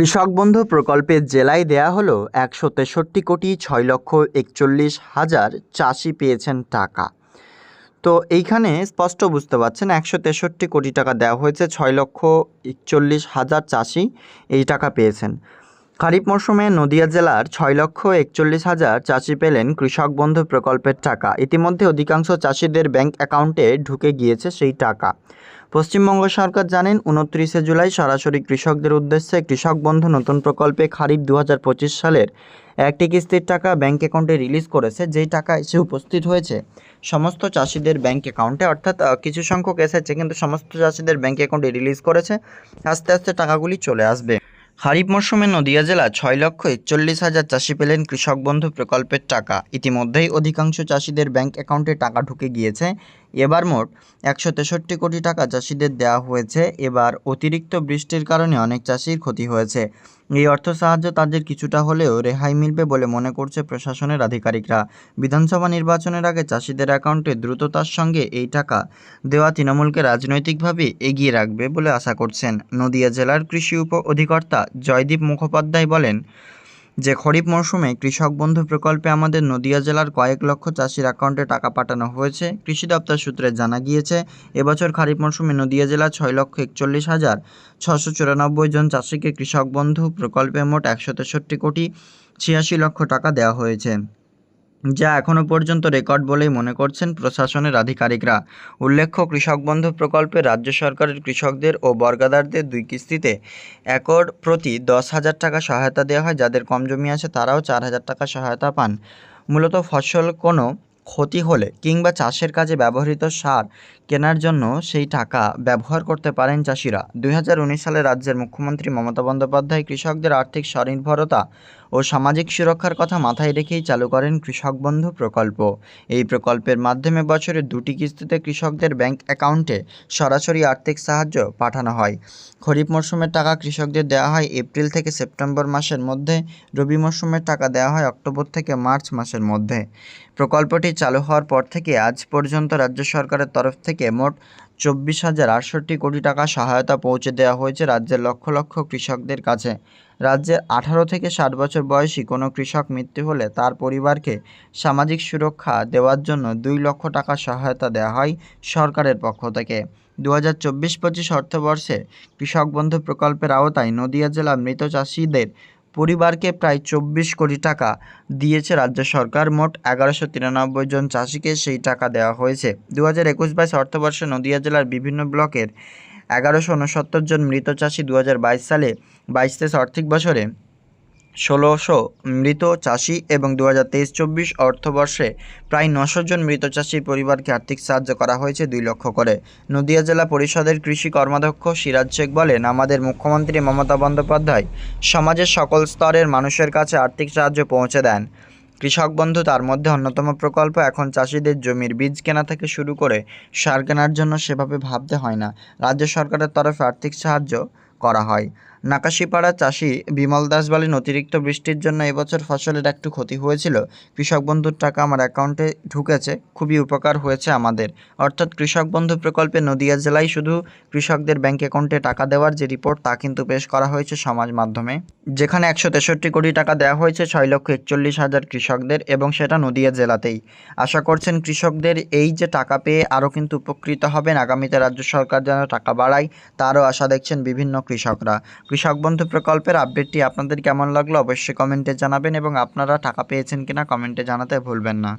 কৃষক বন্ধু প্রকল্পের জেলায় দেয়া হলো একশো তেষট্টি কোটি ছয় লক্ষ একচল্লিশ হাজার চাষি পেয়েছেন টাকা। তো এইখানে স্পষ্ট বুঝতে পারছেন, একশো তেষট্টি কোটি টাকা দেওয়া হয়েছে, ছয় লক্ষ একচল্লিশ হাজার চাষি এই টাকা পেয়েছেন। খারিফ মরশুমে নদিয়া জেলার ছয় লক্ষ একচল্লিশ হাজার চাষি পেলেন কৃষক বন্ধু প্রকল্পের টাকা। ইতিমধ্যে অধিকাংশ চাষিদের ব্যাংক অ্যাকাউন্টে ঢুকে গিয়েছে সেই টাকা। পশ্চিমবঙ্গ সরকার জানেন, উনত্রিশে জুলাই সরাসরি কৃষকদের উদ্দেশ্যে কৃষক বন্ধু নতুন প্রকল্পে খারিফ দু হাজার পঁচিশ সালের একটি কিস্তির টাকা ব্যাংক অ্যাকাউন্টে রিলিজ করেছে, যেই টাকা এসে উপস্থিত হয়েছে। সমস্ত চাষিদের ব্যাংক অ্যাকাউন্টে, অর্থাৎ কিছু সংখ্যক এসেছে, কিন্তু সমস্ত চাষিদের ব্যাংক অ্যাকাউন্টে রিলিজ করেছে। আস্তে আস্তে টাকাগুলি চলে আসবে। খারিফ মরশুমে নদিয়া জেলা ছয় লক্ষ একচল্লিশ হাজার চাষি পেলেন কৃষক বন্ধু প্রকল্পের টাকা। ইতিমধ্যেই অধিকাংশ চাষিদের ব্যাংক অ্যাকাউন্টে টাকা ঢুকে গিয়েছে। এবার মোট একশো তেষট্টি কোটি টাকা চাষিদের দেওয়া হয়েছে। এবার অতিরিক্ত বৃষ্টির কারণে অনেক চাষির ক্ষতি হয়েছে। এই অর্থ সাহায্য তাদের কিছুটা হলেও রেহাই মিলবে বলে মনে করছে প্রশাসনের আধিকারিকরা। বিধানসভা নির্বাচনের আগে চাষিদের অ্যাকাউন্টে দ্রুততার সঙ্গে এই টাকা দেওয়া তৃণমূলকে রাজনৈতিকভাবে এগিয়ে রাখবে বলে আশা করছেন। নদিয়া জেলার কৃষি উপ অধিকর্তা জয়দীপ মুখোপাধ্যায় বলেন যে খরিফ মরশুমে কৃষক বন্ধু প্রকল্পে আমাদের নদিয়া জেলার কয়েক লক্ষ চাষির অ্যাকাউন্টে টাকা পাঠানো হয়েছে, কৃষি দপ্তর সূত্রে জানা গিয়েছে, এবছর খরিফ মরশুমে নদিয়া জেলা ছয় লক্ষ একচল্লিশ হাজার ছশো চুরানব্বই জন চাষিকে কৃষক বন্ধু প্রকল্পে মোট একশো তেষট্টি কোটি ছিয়াশি লক্ষ টাকা দেওয়া হয়েছে। যা এখনও পর্যন্ত রেকর্ড বলেই মনে করছেন প্রশাসনের আধিকারিকরা। উল্লেখ্য, কৃষক বন্ধু প্রকল্পে রাজ্য সরকারের কৃষকদের ও বর্গাদারদের দুই কিস্তিতে একর প্রতি দশ হাজার টাকা সহায়তা দেওয়া হয়। যাদের কম জমি আছে, তারাও চার হাজার টাকা সহায়তা পান। মূলত ফসল কোনো ক্ষতি হলে কিংবা চাষের কাজে ব্যবহৃত সার কেনার জন্য সেই টাকা ব্যবহার করতে পারেন চাষিরা। দুই হাজার উনিশ সালে রাজ্যের মুখ্যমন্ত্রী মমতা বন্দ্যোপাধ্যায় কৃষকদের আর্থিক স্বনির্ভরতা ও সামাজিক সুরক্ষার কথা মাথায় রেখেই চালু করেন কৃষক বন্ধু প্রকল্প। এই প্রকল্পের মাধ্যমে বছরে দুটি কিস্তিতে কৃষকদের ব্যাংক অ্যাকাউন্টে সরাসরি আর্থিক সাহায্য পাঠানো হয়। খরিফ মরশুমের টাকা কৃষকদের দেওয়া হয় এপ্রিল থেকে সেপ্টেম্বর মাসের মধ্যে, রবি মরশুমের টাকা দেওয়া হয় অক্টোবর থেকে মার্চ মাসের মধ্যে। প্রকল্পটি চালু হওয়ার পর থেকে আজ পর্যন্ত রাজ্য সরকারের তরফ থেকে মোট চব্বিশ হাজার আটষট্টি কোটি টাকা সহায়তা পৌঁছে দেওয়া হয়েছে রাজ্যের লক্ষ লক্ষ কৃষকদের কাছে। রাজ্যের আঠারো থেকে ষাট বছর বয়সী কোনো কৃষক মৃত্যু হলে তার পরিবারকে সামাজিক সুরক্ষা দেওয়ার জন্য দুই লক্ষ টাকা সহায়তা দেওয়া হয় সরকারের পক্ষ থেকে। দু হাজার চব্বিশ পঁচিশ অর্থবর্ষে কৃষক বন্ধু প্রকল্পের আওতায় নদিয়া জেলা মৃত চাষিদের পরিবারকে প্রায় চব্বিশ কোটি টাকা দিয়েছে রাজ্য সরকার। মোট এগারোশো তিরানব্বই জন চাষিকে সেই টাকা দেওয়া হয়েছে। দু হাজার একুশ বাইশ অর্থবর্ষে নদিয়া জেলার বিভিন্ন ব্লকের এগারোশো উনসত্তর জন মৃত চাষি দু হাজার বাইশ সালে বাইশ তেইশ আর্থিক বছরে, ষোলোশো মৃত চাষি এবং দু হাজার তেইশ চব্বিশ অর্থবর্ষে প্রায় নশো জন মৃত চাষির পরিবারকে আর্থিক সাহায্য করা হয়েছে দুই লক্ষ করে। নদিয়া জেলা পরিষদের কৃষি কর্মাধ্যক্ষ সিরাজ শেখ বলেন, আমাদের মুখ্যমন্ত্রী মমতা বন্দ্যোপাধ্যায় সমাজের সকল স্তরের মানুষের কাছে আর্থিক সাহায্য পৌঁছে দেন। কৃষক বন্ধু, তার মধ্যে অন্যতম প্রকল্প, এখন চাষিদের জমির বীজ কেনা থেকে শুরু করে সার কেনার জন্য সেভাবে ভাবতে হয় না। রাজ্য সরকারের তরফে আর্থিক সাহায্য করা হয়। নাকাশিপাড়া চাষি বিমল দাস বলেন অতিরিক্ত বৃষ্টির জন্য এবছর ফসলের একটু ক্ষতি হয়েছিল। কৃষক বন্ধুর টাকা আমার অ্যাকাউন্টে ঢুকেছে। খুবই উপকার হয়েছে আমাদের। অর্থাৎ কৃষক বন্ধু প্রকল্পে নদিয়া জেলায় শুধু কৃষকদের ব্যাংক অ্যাকাউন্টে টাকা দেওয়ার যে রিপোর্ট, তা কিন্তু পেশ করা হয়েছে সমাজ মাধ্যমে। যেখানে একশো তেষট্টি কোটি টাকা দেওয়া হয়েছে ছয় লক্ষ একচল্লিশ হাজার কৃষকদের এবং সেটা নদিয়া জেলাতেই। আশা করছেন কৃষকদের এই যে টাকা পেয়ে আরও কিন্তু উপকৃত হবেন, আগামীতে রাজ্য সরকার যেন টাকা বাড়ায়, তারও আশা দেখছেন বিভিন্ন কৃষকরা। কৃষক বন্ধু প্রকল্পের আপডেটটি আপনাদের কেমন লাগল অবশ্যই কমেন্টে জানাবেন এবং আপনারা টাকা পেয়েছেন কিনা কমেন্টে জানাতে ভুলবেন না।